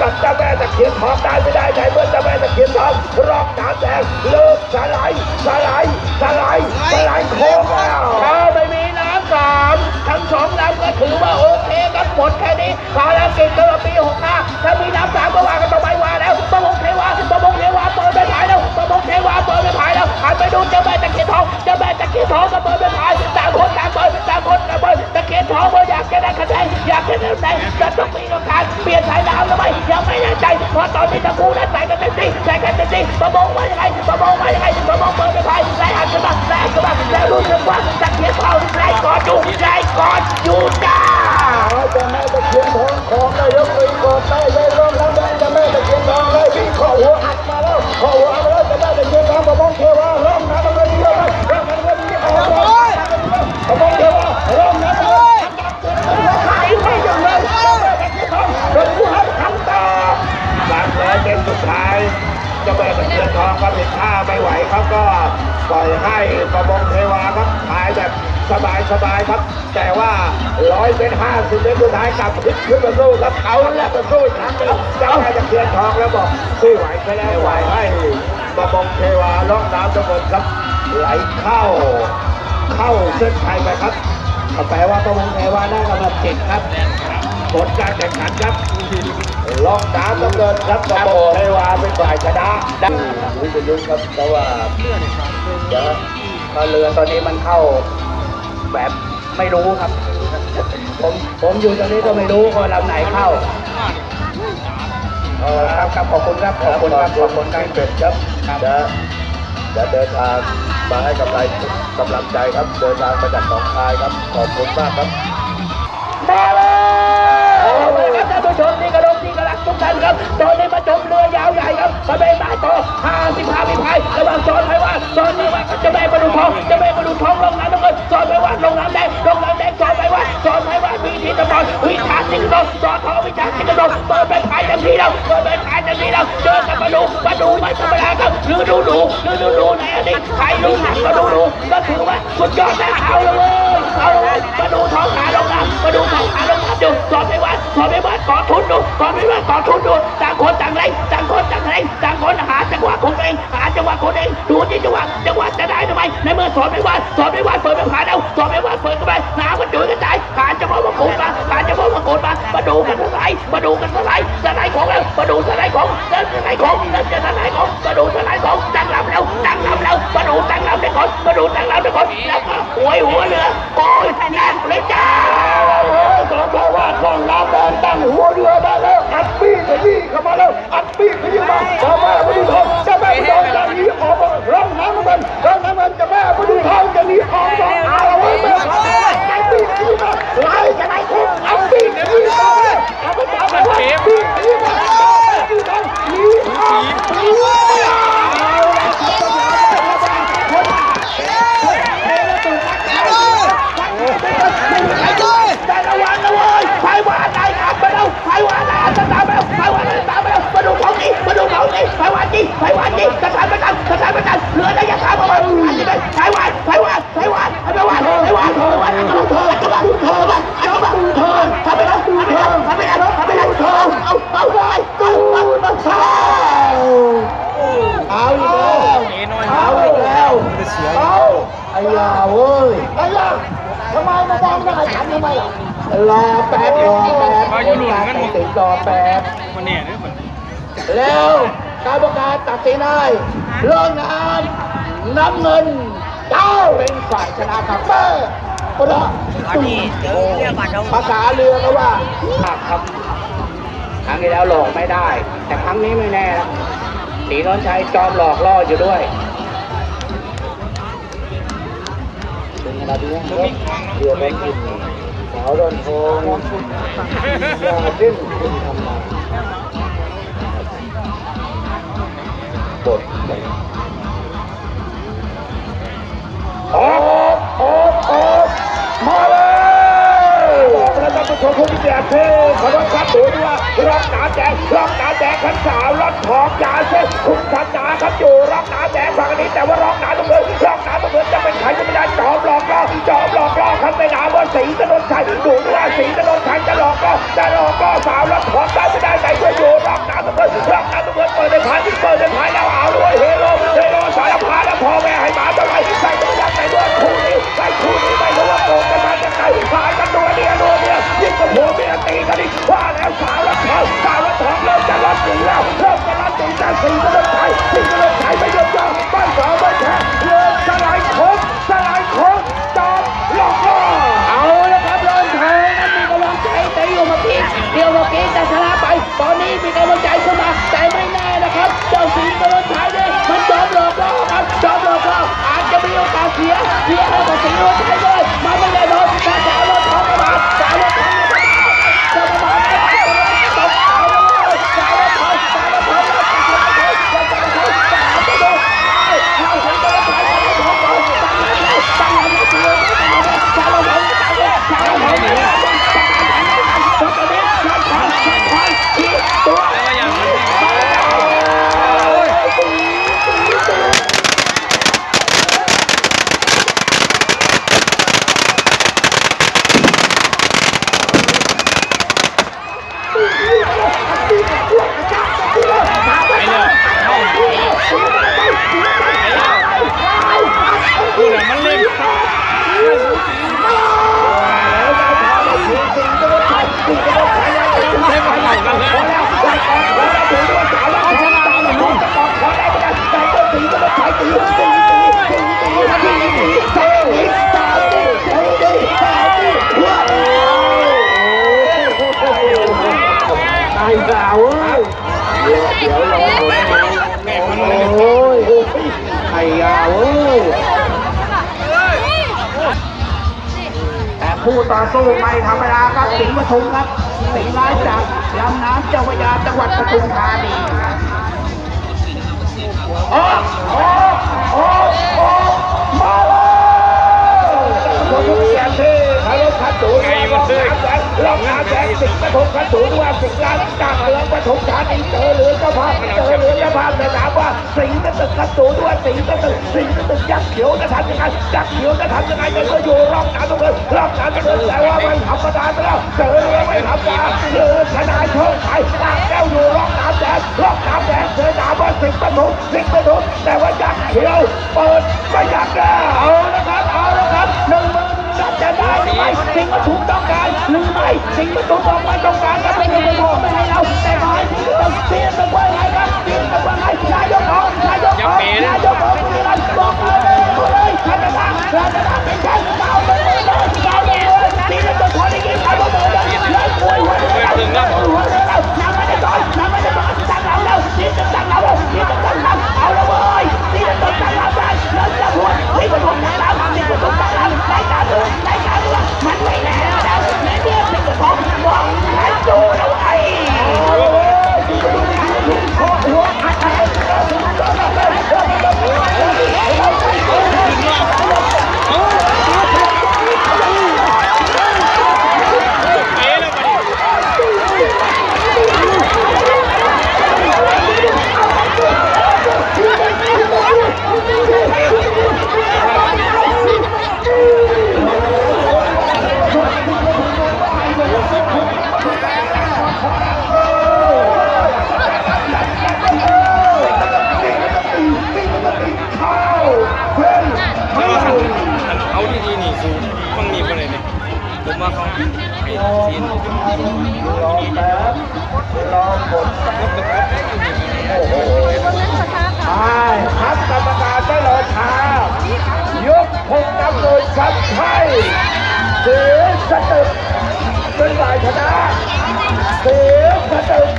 กับเจ้าแม่ตะเคียนทองได้ไม่ได้ในเมื่อเจ้าแม่ตะเคียนทองรอบน้ำแดงเลิกสลายสลายสลายสลายโค้งแล้วถ้าไม่มีน้ำสามทั้งสองลำก็ถือว่าโอเคกันหมดแค่นี้ภารกิจสำหรับปีหกห้าถ้ามีน้ำสามก็ว่ากันต่อไปว่าแล้วประมงเค แล้วรู้สึกว่าตะเคียนทองไล่กอดอยู่ไล่กอดอยู่ บายสบายๆครับ แต่ว่าร้อยเมตรห้าสิบเมตรสุดท้ายกลับขึ้นขึ้นมาสู้ครับเอาแล้วมาสู้อีกครั้งหนึงเจ้าแม่ตะเคียนทองแล้วบอกไม่ไหวไปแล้วไหวให้ประมงเทวาล่องน้ำทั้งหมดครับ ไหลเข้า เข้าเส้นชัยไปครับแปลว่าประมงเทวาได้กำลังเจ็ดครับผลการแข่งขันครับล่องน้ำน้ำเงินครับประมงเทวาเป็นฝ่ายชนะได้วิทยุครับเพราะว่าเดี๋ยวถ้าเรือตอนนี้มันเข้า แบบไม่รู้ครับ ผมผมอยู่ตรงนี้ก็ไม่รู้ว่าลำไหนเข้าเออครับครับขอบคุณครับขอบคุณครับขอบคุณครับเป็ดครับจะจะเดินทางมาให้กำลังกำลังใจครับ เดินทางมาจากหนองคายครับขอบคุณมากครับมาเลยโอ้ยครับท่านผู้ชมที่กระดมที่กระลักทุกท่านครับตอนนี้มาชมเรือยาวใหญ่ครับมาเป็นตายต่อห้าสิบห้าพิพายระหว่างสอนไพว่าสอนไพว่ากับเจะแม่ประดูทองเจะแม่ประดูทองลงน้ำน้ำเงิน สอนไพว่าลงน้ำแดงลงน้ำแดงสอนไพว่าสอนไพว่ามีที่ตะบอนวิชาสิงห์โตสอนทองวิชาสิงห์โตเปิดเป็นขายเต็มที่แล้วเปิดเป็นขายเต็มที่แล้วเจอกับมาดูมาดูไม่ธรรมดาครับหรือดูดูหรือดูดูในอดีตใครดูหนักก็ดูดูก็ถือว่าสุดยอดแล้วเอาเลยเอาเลยมาดูท้องขาลงน้ำมาดูท้องขาลงน้ำดูสอนไพว่าสอนไพว่าขอทุนดูสอนไพว่าขอทุนดูต่างคนต่างเล่นต่างคนต่างเล่นต่างคนหาจังหวะของเองหาจังหวะของเองดูที่จังหวะจังหวะจะได้ทำไมในเมื่อสอนไพว่าสอนไพว่า ของแล้วสไลด์ของเดินจะสไหนของมาดูสไลด์ของตั้งลำแล้วตั้งลำแล้วมาดูตั้งลำได้ก่อนมาดูตั้งลำเด็กคนแล้วก็หวยหัวเรือโอ้ยแน่นเลยจ้า เฮ้ยสองเพราะว่าล่องน้ำแดงตั้งหัวเรือได้แล้วอัดปีกขยี้เข้ามาแล้วอัดปีกขยี้มาเจ้าแม่มาดูทองเจ้าแม่มาดูทองจะหนีออกมาร่องน้ำมันร่องน้ำมันเจ้าแม่มาดูทองจะหนีออกมาเอาไว้แม่อัดปีกขยี้มาไล่จะไล่คุกอัดปีกขยี้มาเอาไปจับมันปีกขยี้มาดูทองหนีออกหนีออกเอาละ แต่ระวังนะเว้ยไฟว่าได้อัดไปแล้วไฟว่าได้อัดตามไปแล้วไฟว่าได้ตามไปแล้วมาดูของนี้มาดูของนี้ไฟว่าจริงไฟว่าจริงกระชันประกันกระชันประกันเหลือได้ยังขาประมาณอันนี้เป็นไฟว่าไฟว่าไฟว่าไฟว่าไฟว่าไฟว่าไฟว่าเธอเธอเธอเธอเธอทำไปแล้วทำไปแล้วทำไปแล้วทำไปแล้วเธอเอาเอาเลย เอาเอาเอาเอาอีกแล้วเอาอีกแล้วเอาไอ้ยาเว้ยไอ้ยาทำไมมาดังได้ฉันทำไมล่ะรอแป๊บรอแป๊บคนการตัดสินรอแป๊บมันเนี่ยเนี่ยมันแล้วการประกาศตัดสินให้เรื่องงานน้ำเงินเจ้าเป็นฝ่ายชนะครับเป้เพราะอันนี้เดี๋ยวเรียกก่อนเดี๋ยวภาษาเรือก็ว่าครับค รั้งที่แล้วหลอกไม่ได้ แต่ครั้งนี้ไม่แน่นะสีนนชัยจอมหลอกล่ออยู่ด้วยเป็นไงล่ะดีนะเรือแบงกินสาวดอนทองยาเส้นคุณทำมาบทออกออกออกมาเลยบอก แล้วท่านผู้ชมผู้มีเกียรติที่ขอรับครับดูด้วยว่าร่องน้ำแดงร่องน้ำแดงขันสาวรถทองยาเส้นคุณขันดาครับอยู่ร่องน้ำแดงฝั่งนี้แต่ว่าร้องน้ำตรงนี้ร่องน้ำตรงนี้จะเป็นใครจะไม่ได้จอมหลอกล่อจอมหลอกล่อครับไม่นาว่าสีถนนชัยดูด้วยว่าสีถ Eagles. What a powerful ต่อสู้ไม่ธรรมดาครับสิงห์ปทุมครับ สิงห์ร้ายจากลำน้ำเจ้าพระยาจังหวัดปทุมธานีออกออกออกออกมาเลยคนทุกเสียงที่เขาลบขัดสูงรอบน้ำแดงรอบน้ำแดงสิงห์ปทุมขัดสูงว่าสิงห์ล้านจากเมืองปทุมธานีเจอเหลือ สิงห์จะตึกขัดสูงด้วยสิงห์จะตึกสิงห์จะตึกยักษ์เขียวจะทำยังไงยักษ์เขียวจะทำยังไงก็เธออยู่รอบหน้ำตรงนั้รอบหน้ำตรงนั้แต่ว่ามันธรรมดาไปแล้วเจอไม่ธรรมดาเหลือชนะโชคชัยลากแก้วอยู่รอบหน้ำแดงรอบหน้ำแดงเจอหนาว่าสิงห์ปทุมสิงห์ปทุมแต่ว่ายักษ์เขียวเปิดไม่ยักษ์แล้วเอาละครับเอาละครับหนึ่งมื่นจะได้หรือไม่สิงห์ปทุมต้องการหรือไม่สิงห์ปทุมบอกไม่ต้องการก็ไม่ต้องไปบอกไม่ให้เราแต่ขอให้สิงห์ปทุมเสียเป็นว่าไง ลองแบบลองกดโอ้โหใช่ครับกรรมการไม่รอช้ายกพงน้ำเลยครับใช่เสียสตึกเป็นฝ่ายชนะเสียสตึก